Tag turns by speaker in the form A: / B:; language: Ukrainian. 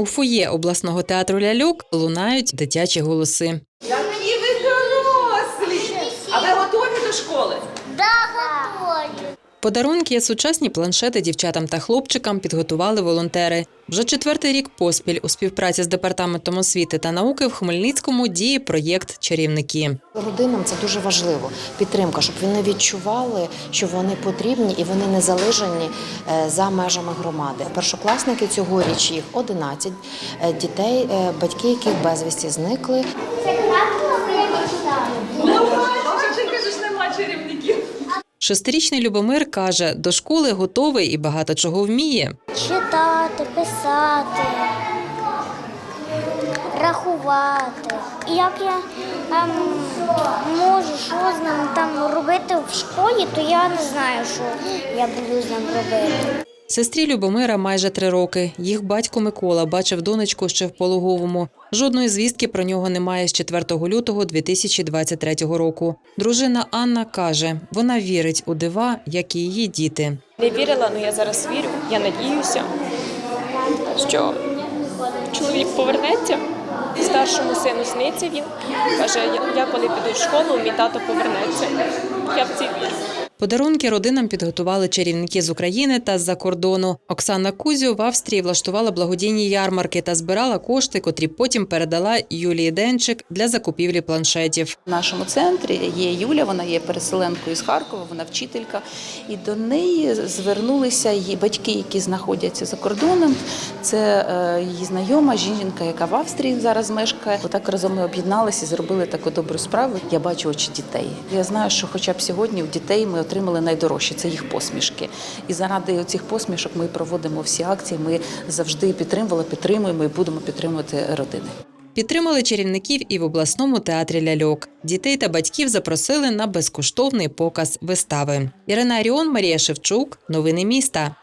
A: У фоє обласного театру ляльок лунають дитячі голоси.
B: Які ви дорослі! А ви готові до школи?
C: Да, готові.
A: Подарунки, сучасні планшети дівчатам та хлопчикам підготували волонтери. Вже четвертий рік поспіль у співпраці з департаментом освіти та науки в Хмельницькому діє проєкт Чарівники.
D: Родинам це дуже важливо. Підтримка, щоб вони відчували, що вони потрібні і вони не залежані е, за межами громади. Першокласники цьогоріч їх 11 е, дітей, е, батьки яких безвісті зникли.
C: Це крапка моя
A: Шестирічний Любомир каже, до школи готовий і багато чого вміє.
C: Читати, писати, рахувати. І як я ем, можу що з ним там робити в школі, то я не знаю, що я буду з ним робити.
A: Сестрі Любомира майже три роки. Їх батько Микола бачив донечку ще в пологовому. Жодної звістки про нього немає з 4 лютого 2023 року. Дружина Анна каже, вона вірить у дива, як і її діти.
E: Не вірила, але я зараз вірю. Я надіюся, що чоловік повернеться. Старшому сину сниться він. Каже, я, коли піду в школу, мій тато повернеться. Я в це.
A: Подарунки родинам підготували чарівники з України та з-за кордону. Оксана Кузю в Австрії влаштувала благодійні ярмарки та збирала кошти, котрі потім передала Юлії Денчик для закупівлі планшетів.
F: В нашому центрі є Юля, вона є переселенкою з Харкова, вона вчителька, і до неї звернулися її батьки, які знаходяться за кордоном. Це е, її знайома жінка, яка в Австрії зараз мешкає. Отак разом ми об'єдналися і зробили таку добру справу. Я бачу очі дітей. Я знаю, що хоча б сьогодні у дітей ми отримали найдорожче це їх посмішки. І заради цих посмішок ми проводимо всі акції. Ми завжди підтримували, підтримуємо і будемо підтримувати родини.
A: Підтримали чарівників і в обласному театрі ляльок. Дітей та батьків запросили на безкоштовний показ вистави. Ірина Аріон, Марія Шевчук. Новини міста.